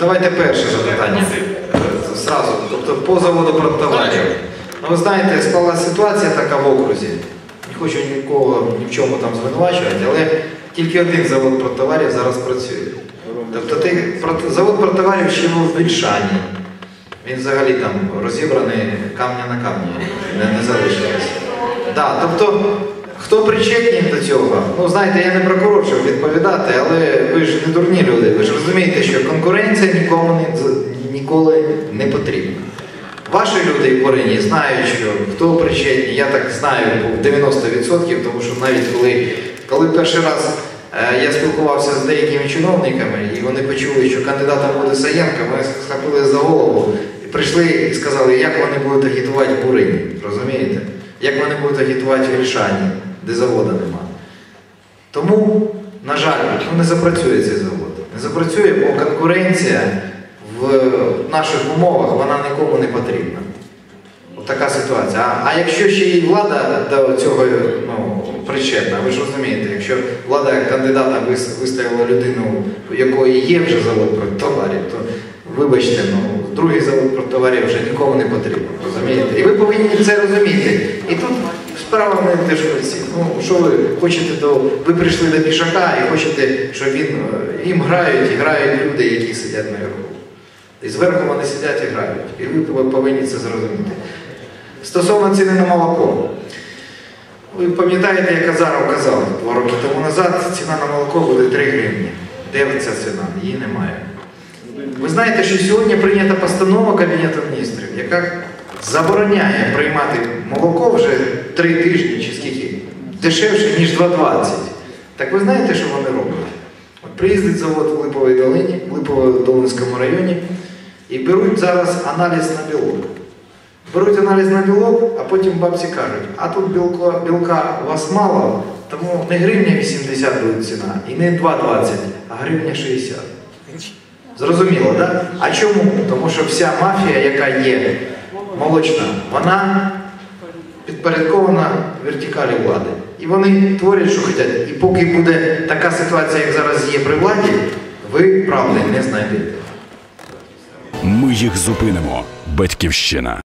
Давайте перше запитання. Зразу, тобто по заводу продтоварів. Ну, ви знаєте, склалася ситуація така в окрузі. Не хочу нікого ні в чому там звинувачувати, але тільки один завод продтоварів зараз працює. Тобто ти, завод продтоварів ще був в Більшані. Він взагалі там розібраний камня на камні, не, не залишилось. Да, тобто, хто причетні до цього? Ну, знаєте, я не прокурор, щоб відповідати, але ви ж не дурні люди. Ви ж розумієте, що конкуренція нікому не, ніколи не потрібна. Ваші люди і корені знають, що хто причетні, я так знаю в 90%, тому що навіть коли, коли перший раз е, я спілкувався з деякими чиновниками, і вони почули, що кандидатом буде Саєнко, вони схопили за голову прийшли і сказали, як вони будуть агітувати в Бурині, розумієте? Як вони будуть агітувати в Ільшані, де заводу нема. Тому, на жаль, ну, не запрацює цей завод. Не запрацює, бо конкуренція в наших умовах вона нікому не потрібна. От така ситуація. А, а якщо ще і влада до цього ну, причетна, ви ж розумієте, якщо влада кандидата виставила людину, у якої є вже завод про товарів, то вибачте, ну, другий завод про товарів вже нікому не потрібен. І ви повинні це розуміти. І тут справа не теж всі. Ну, що ви хочете до. Ви прийшли до пішака і хочете, щоб він е, їм грають і грають люди, які сидять на верху. І зверху вони сидять і грають. І ви повинні це зрозуміти. Стосовно ціни на молоко. Ви пам'ятаєте, як Азаров казав два роки тому назад, ціна на молоко буде 3 гривні. Де ця ціна? Її немає. Ви знаєте, що сьогодні прийнята постанова Кабінету міністрів, яка забороняє приймати молоко вже 3 тижні чи скільки дешевше, ніж 2,20. Так ви знаєте, що вони роблять? От приїздить завод в Липовій долині, в Липово-Долинському районі, і беруть зараз аналіз на білок. Беруть аналіз на білок, а потім бабці кажуть, а тут білко, білка у вас мало, тому не гривня 80 буде ціна, і не 2,20, а гривня 60. Зрозуміло, так? Да? А чому? Тому що вся мафія, яка є молочна, вона підпорядкована вертикалі влади. І вони творять, що хочуть. І поки буде така ситуація, як зараз є при владі, ви правди не знайдете. Ми їх зупинимо. Батьківщина.